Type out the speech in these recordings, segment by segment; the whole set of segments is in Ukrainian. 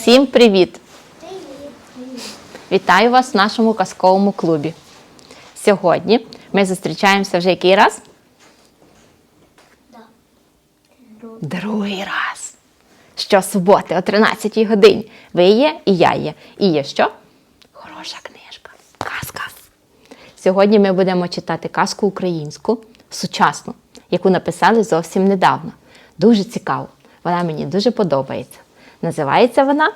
Всім привіт! Вітаю вас в нашому казковому клубі. Сьогодні ми зустрічаємося вже який раз? Другий раз. Щосуботи о 13 годині. Ви є і я є. І є що? Хороша книжка. Казка. Сьогодні ми будемо читати казку українську, сучасну, яку написали зовсім недавно. Дуже цікаво. Вона мені дуже подобається. Називається вона.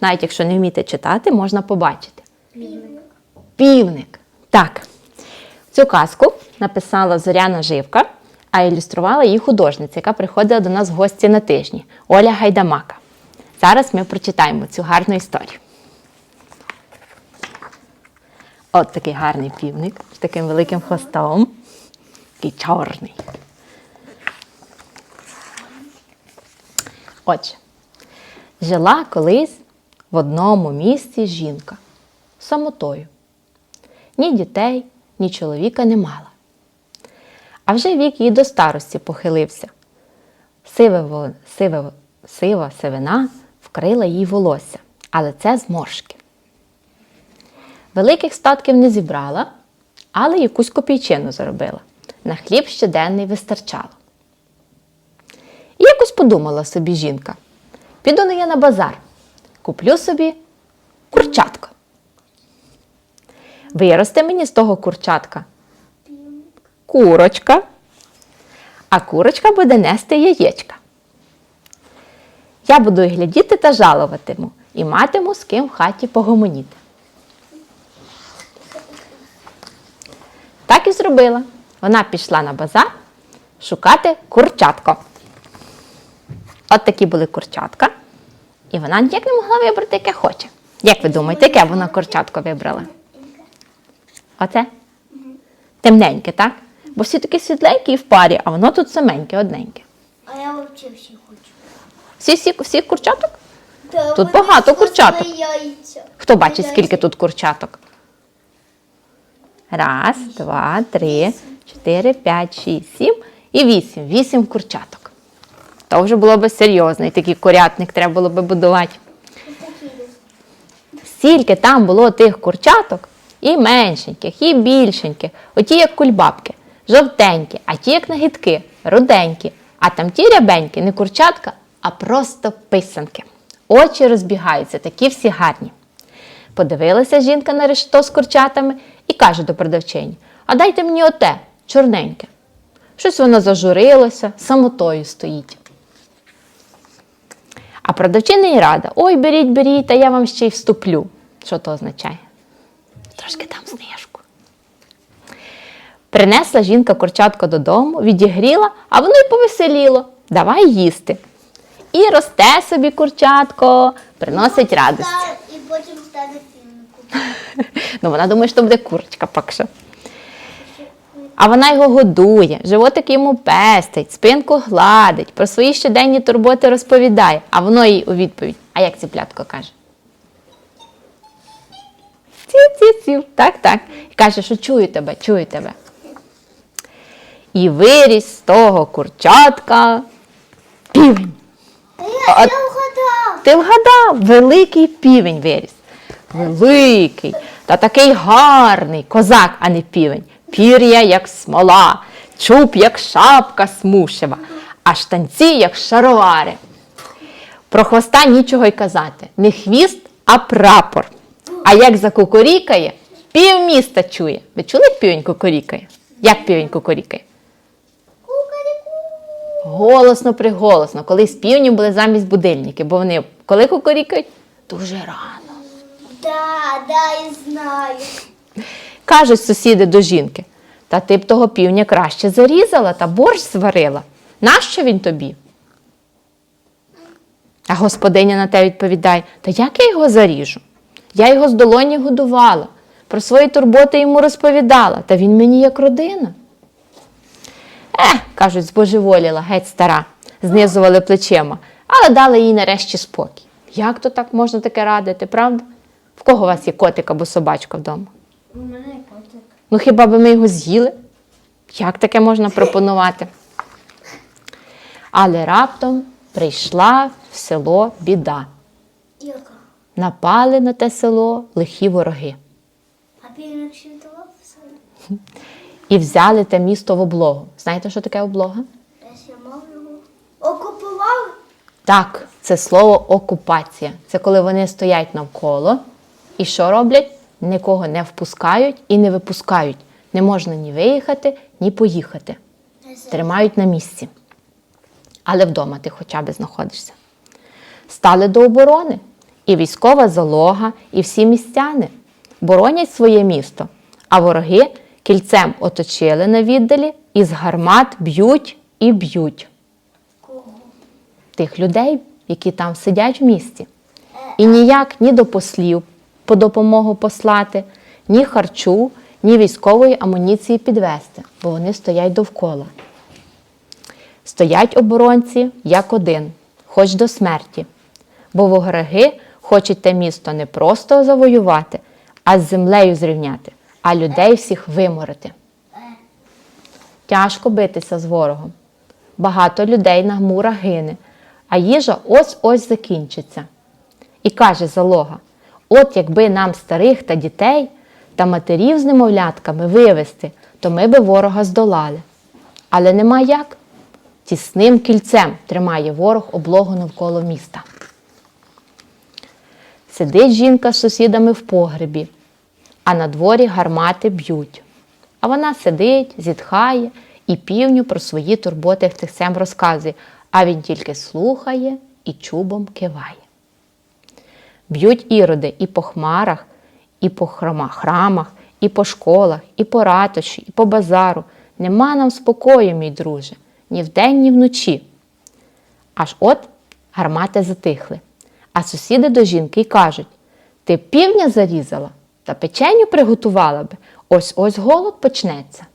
Навіть якщо не вмієте читати, можна побачити. Півник. Півник. Так. Цю казку написала Зоряна Живка, а ілюструвала її художниця, яка приходила до нас в гості на тижні Оля Гайдамака. Зараз ми прочитаємо цю гарну історію. От такий гарний півник з таким великим хвостом. Такий чорний. Отже, жила колись в одному місці жінка самотою. Ні дітей, ні чоловіка не мала. А вже вік її до старості похилився. Сиве, сиве, сива сивина вкрила їй волосся, але це зморшки. Великих статків не зібрала, але якусь копійчину заробила. На хліб щоденний вистачало. І якось подумала собі жінка: піду не я на базар, куплю собі курчатко. Виросте мені з того курчатка курочка, а курочка буде нести яєчка. Я буду і глядіти та жалуватиму, і матиму з ким в хаті погомоніти. Так і зробила. Вона пішла на базар шукати курчатко. От такі були курчатка. І вона ніяк не могла вибрати, яке хоче. Як ви думаєте, яке вона курчатко вибрала? Оце? Темненьке, так? Бо всі такі світленькі і в парі, а воно тут саменьке, одненьке. А я взагалі всі хочу. Всі, всі, всі курчаток? Та Тут багато курчаток. Яйця. Хто бачить, Яйця. скільки тут курчаток? Раз, два, три, чотири, п'ять, шість, сім і вісім. Вісім курчаток. То вже було би серйозний такий курятник треба було би будувати. Стільки там було тих курчаток, і меншеньких, і більшеньких, оті як кульбабки, жовтенькі, а ті як нагідки, руденькі, а там ті рябенькі, не курчатка, а просто писанки. Очі розбігаються, такі всі гарні. Подивилася жінка на решто з курчатами і каже до продавчині: А дайте мені оте, чорненьке. Щось воно зажурилося, самотою стоїть. А продавчиня й рада: ой, беріть, беріть, та я вам ще й вступлю. Що то означає? Трошки там знижку. Принесла жінка курчатко додому, відігріла, а воно й повеселіло. Давай їсти. І росте собі курчатко, приносить радість. І потім стане півником. Ну, вона думає, що буде курочка пакша. А вона його годує, животик йому пестить, спинку гладить, про свої щоденні турботи розповідає, а воно їй у відповідь. А як ціплятко каже? Ці-ці-ці. Так, так. І каже, що чую тебе, чую тебе. І виріс з того курчатка півень. Я вгадав. Ти вгадав, великий півень виріс. Великий та такий гарний козак, а не півень. Пір'я, як смола, чуб, як шапка смушева, а штанці, як шаровари. Про хвоста нічого й казати. Не хвіст, а прапор. А як закукурікає, пів міста чує. Ви чули, як півень кукурікає? Як півень? Кукаріку. Голосно приголосно. Колись півні були замість будильників, бо вони коли кукурікають? Дуже рано. Да, да, я знаю. Кажуть сусіди до жінки, та ти б того півня краще зарізала та борщ зварила. Нащо він тобі? А господиня на те відповідає: Та як я його заріжу? Я його з долоні годувала, про свої турботи йому розповідала, та він мені як родина. Е, кажуть, збожеволіла, геть стара, знизували плечима, але дали їй нарешті спокій. Як то так можна таке радити, правда? В кого у вас є котик або собачка вдома? У мене котик. Ну хіба би ми його з'їли? Як таке можна пропонувати? Але раптом прийшла в село біда. Яка? Напали на те село лихі вороги А півник швітував все? і взяли те місто в облогу. Знаєте, що таке облога? Я. Окупував? Так, це слово окупація. Це коли вони стоять навколо і що роблять? Нікого не впускають і не випускають. Не можна ні виїхати, ні поїхати. Тримають на місці. Але вдома ти хоча б знаходишся. Стали до оборони. І військова залога, і всі містяни боронять своє місто, а вороги кільцем оточили на віддалі і з гармат б'ють і б'ють тих людей, які там сидять в місті. І ніяк ні до послів по допомогу послати, ні харчу, ні військової амуніції підвести, бо вони стоять довкола. Стоять оборонці як один, хоч до смерті, бо вороги хочуть те місто не просто завоювати, а з землею зрівняти, а людей всіх виморити. Тяжко битися з ворогом. Багато людей на мурах гине, а їжа ось-ось закінчиться. І каже залога: от якби нам старих та дітей та матерів з немовлятками вивести, то ми би ворога здолали. Але нема як. Тісним кільцем тримає ворог облогу навколо міста. Сидить жінка з сусідами в погребі, а на дворі гармати б'ють. А вона сидить, зітхає і півню про свої турботи птицем розказує, а він тільки слухає і чубом киває. Б'ють іроди і по хмарах, і по храмах, і по школах, і по ратуші, і по базару. Нема нам спокою, мій друже, ні вдень, ні вночі. Аж от гармати затихли. А сусіди до жінки й кажуть: ти півня зарізала та печеню приготувала би, ось ось голод почнеться.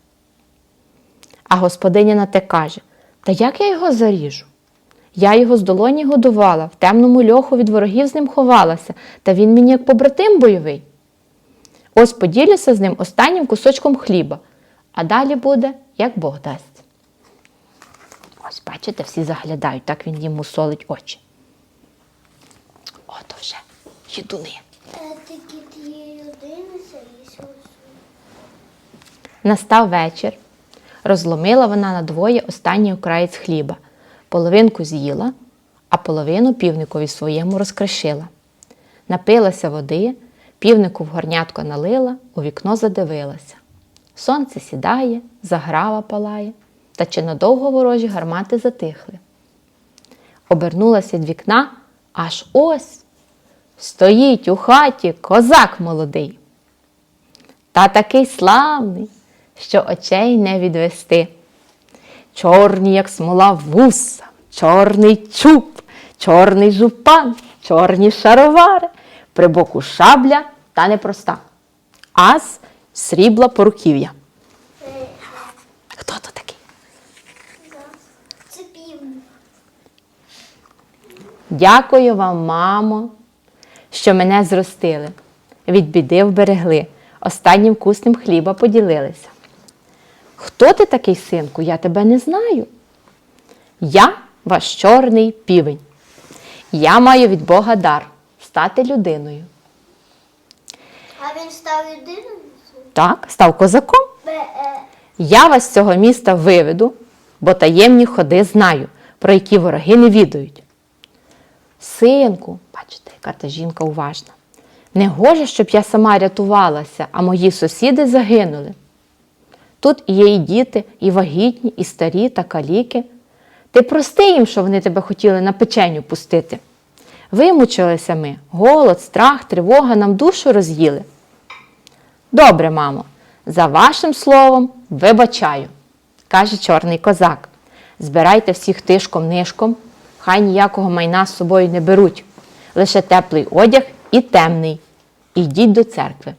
А господиня на те каже: Та як я його заріжу? Я його з долоні годувала, в темному льоху від ворогів з ним ховалася, та він мені як побратим бойовий. Ось поділюся з ним останнім кусочком хліба, а далі буде, як Бог дасть. Ось, бачите, всі заглядають, так він їм мусолить очі. Ото вже їдуни. Е. Настав вечір. Розломила вона надвоє останній окраєць хліба. Половинку з'їла, а половину півникові своєму розкришила. Напилася води, півнику в горнятко налила, у вікно задивилася. Сонце сідає, заграва палає, та чи надовго ворожі гармати затихли. Обернулася від вікна, аж ось стоїть у хаті козак молодий. Та такий славний, що очей не відвести. Чорні, як смола вуса, чорний чуб, чорний жупан, чорні шаровари, при боку шабля та непроста. Ас срібла поруків'я. Хто то такий? Це півник. Дякую вам, мамо, що мене зростили. Від біди вберегли, останнім вкусним хліба поділилися. Хто ти такий, синку? Я тебе не знаю. Я ваш чорний півень. Я маю від Бога дар стати людиною. А він став людиною? Так, став козаком. Я вас з цього міста виведу, бо таємні ходи знаю, про які вороги не відають. Синку, бачите, яка та жінка уважна. Не гоже, щоб я сама рятувалася, а мої сусіди загинули. Тут є і діти, і вагітні, і старі, та каліки. Ти прости їм, що вони тебе хотіли на печеню пустити. Вимучилися ми, голод, страх, тривога нам душу роз'їли. Добре, мамо, за вашим словом вибачаю, каже чорний козак. Збирайте всіх тишком нишком, хай ніякого майна з собою не беруть, лише теплий одяг і темний. І йдіть до церкви,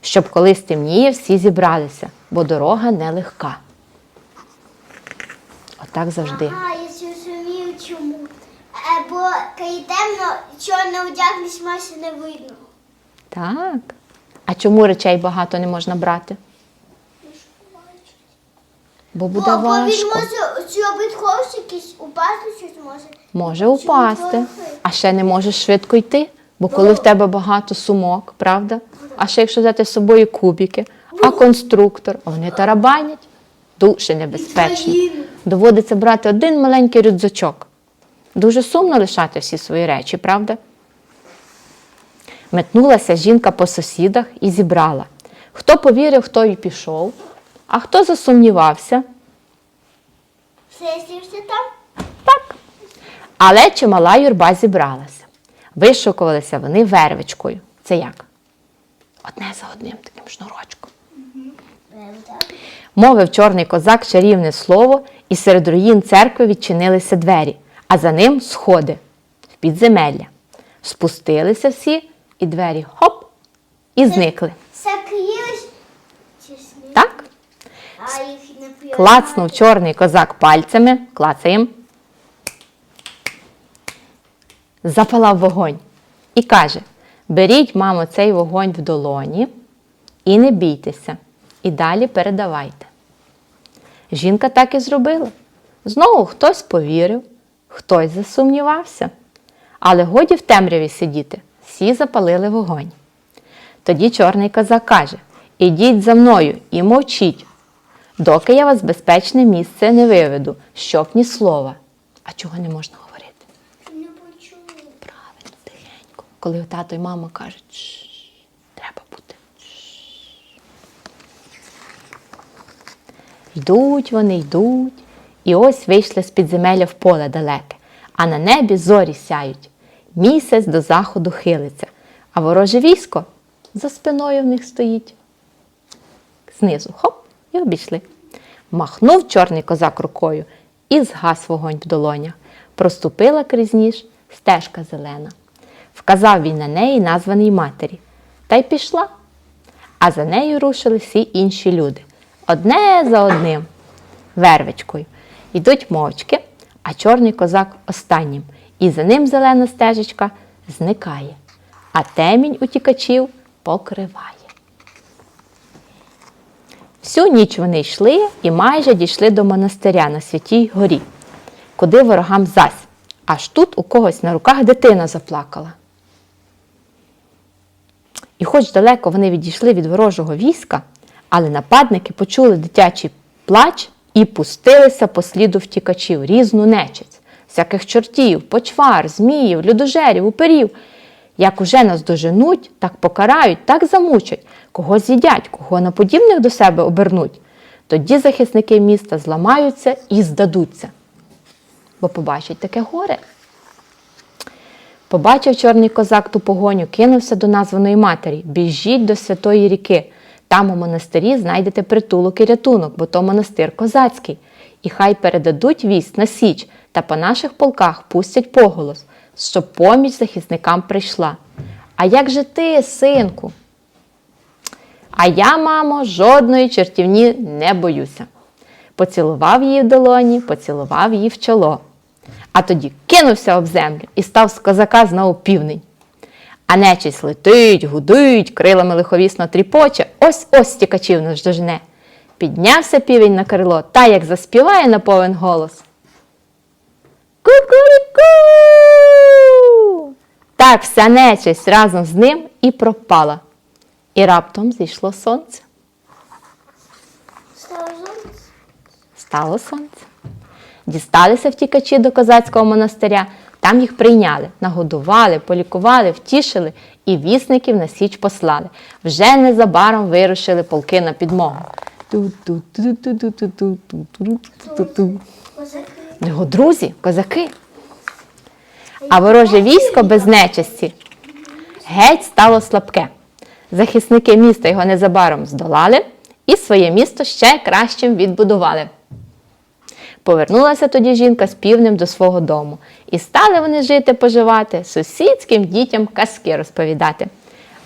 щоб коли стемніє, всі зібралися, бо дорога нелегка. Отак завжди. Ага, я зрозумів чому. Е, бо коли темно, чорно одягнеш, майже не видно. Так. А чому речей багато не можна брати? Бо буде бо, бо він може зробити ховш якийсь, упасти щось може. Може упасти, а ще не можеш швидко йти, Бо коли в тебе багато сумок, правда? А ще якщо взяти з собою кубики, а конструктор, а вони тарабанять, дуже небезпечно. Доводиться брати один маленький рюкзачок. Дуже сумно лишати всі свої речі, правда? Метнулася жінка по сусідах і зібрала. Хто повірив, хто й пішов, а хто засумнівався, Сесівся там? так. Але чимала юрба зібралася. Вишукувалися вони вервичкою. Це як? Одне за одним таким шнурочком. Мовив чорний козак чарівне слово, і серед руїн церкви відчинилися двері, а за ним сходи в підземелля. Спустилися всі, і двері хоп, і зникли. Так? Клацнув чорний козак пальцями, клацаєм. Запалав вогонь і каже: беріть, мамо, цей вогонь в долоні і не бійтеся, і далі передавайте. Жінка так і зробила. Знову хтось повірив, хтось засумнівався. Але годі в темряві сидіти, всі запалили вогонь. Тоді чорний козак каже: Ідіть за мною і мовчіть, доки я вас безпечне місце не виведу, щоб ні слова. А чого не можна говорити? Не почули. Правильно, тихенько. Коли тато і мама кажуть, «Шш, треба бути. шш». Йдуть вони, йдуть, і ось вийшли з підземелля в поле далеке, а на небі зорі сяють. Місяць до заходу хилиться, а вороже військо за спиною в них стоїть. Знизу хоп і обійшли. Махнув чорний козак рукою і згас вогонь в долонях. Проступила крізь ніж стежка зелена. Вказав він на неї названій матері, та й пішла. А за нею рушили всі інші люди. Одне за одним, вервичкою. Йдуть мовчки, а чорний козак останнім. І за ним зелена стежечка зникає, а темінь утікачів покриває. Всю ніч вони йшли і майже дійшли до монастиря на святій горі, куди ворогам зась. Аж тут у когось на руках дитина заплакала. І хоч далеко вони відійшли від ворожого війська, але нападники почули дитячий плач і пустилися по сліду втікачів, різну нечисть, всяких чортів, почвар, зміїв, людожерів, уперів. Як уже нас доженуть, так покарають, так замучать, кого з'їдять, кого на подібних до себе обернуть. Тоді захисники міста зламаються і здадуться, бо побачать таке горе. Побачив чорний козак ту погоню, кинувся до названої матері. Біжіть до святої ріки. Там у монастирі знайдете притулок і рятунок, бо то монастир козацький. І хай передадуть вість на січ та по наших полках пустять поголос, щоб поміч захисникам прийшла. А як же ти, синку? А я, мамо, жодної чертівні не боюся. Поцілував її в долоні, поцілував її в чоло. А тоді кинувся об землю і став з козака знову півнень. А нечість летить, гудить, крилами лиховісно тріпоче, ось ось тікачів нас дожене. Піднявся півень на крило та як заспіває на повен голос. Ку-ку-рі-ку! Так вся нечисть разом з ним і пропала. І раптом зійшло сонце. Стало сонце. Стало сонце. Дісталися втікачі до козацького монастиря, там їх прийняли, нагодували, полікували, втішили і вісників на січ послали. Вже незабаром вирушили полки на підмогу. Його друзі, козаки. А вороже військо без нечисті геть стало слабке. Захисники міста його незабаром здолали і своє місто ще кращим відбудували. Повернулася тоді жінка з півнем до свого дому, і стали вони жити, поживати, сусідським дітям казки розповідати.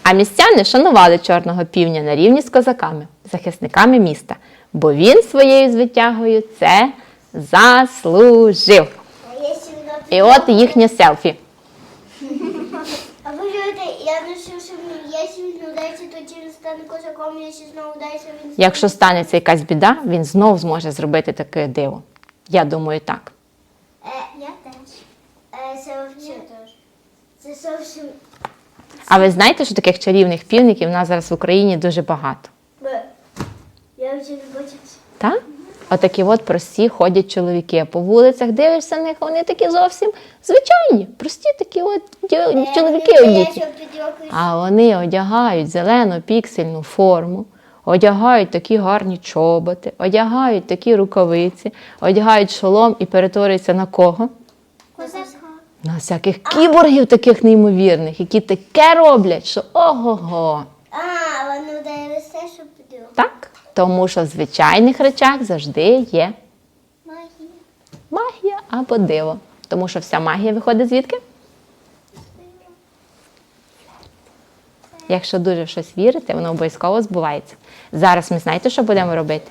А містяни шанували чорного півня на рівні з козаками, захисниками міста, бо він своєю звитягою це заслужив. І от їхнє селфі. А ви знаєте, я не що, що якщо він удається, то він стане козаком, якщо знову удається, він Якщо станеться якась біда, він знов зможе зробити таке диво. Я думаю, так. Е, я теж. Е, це. Це зовсім А ви знаєте, що таких чарівних півників у нас зараз в Україні дуже багато? Я вже не бачив. Так? Отакі от прості ходять чоловіки. По вулицях дивишся на них, вони такі зовсім звичайні, прості такі от дю- чоловіки одіті. А вони одягають зелену піксельну форму, одягають такі гарні чоботи, одягають такі рукавиці, одягають шолом і перетворюються на кого? Козака. На всяких кіборгів таких неймовірних, які таке роблять, що ого-го. А, вони вдарили все, що піде. Так? Тому що в звичайних речах завжди є Магія. магія або диво. Тому що вся магія виходить звідки? Якщо дуже в щось вірити, воно обов'язково збувається. Зараз ми знаєте, що будемо робити?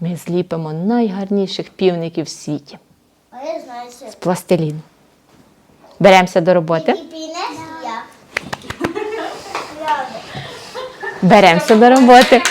Ми зліпимо найгарніших півників в світі з пластиліну. Беремося до роботи. Беремося до роботи.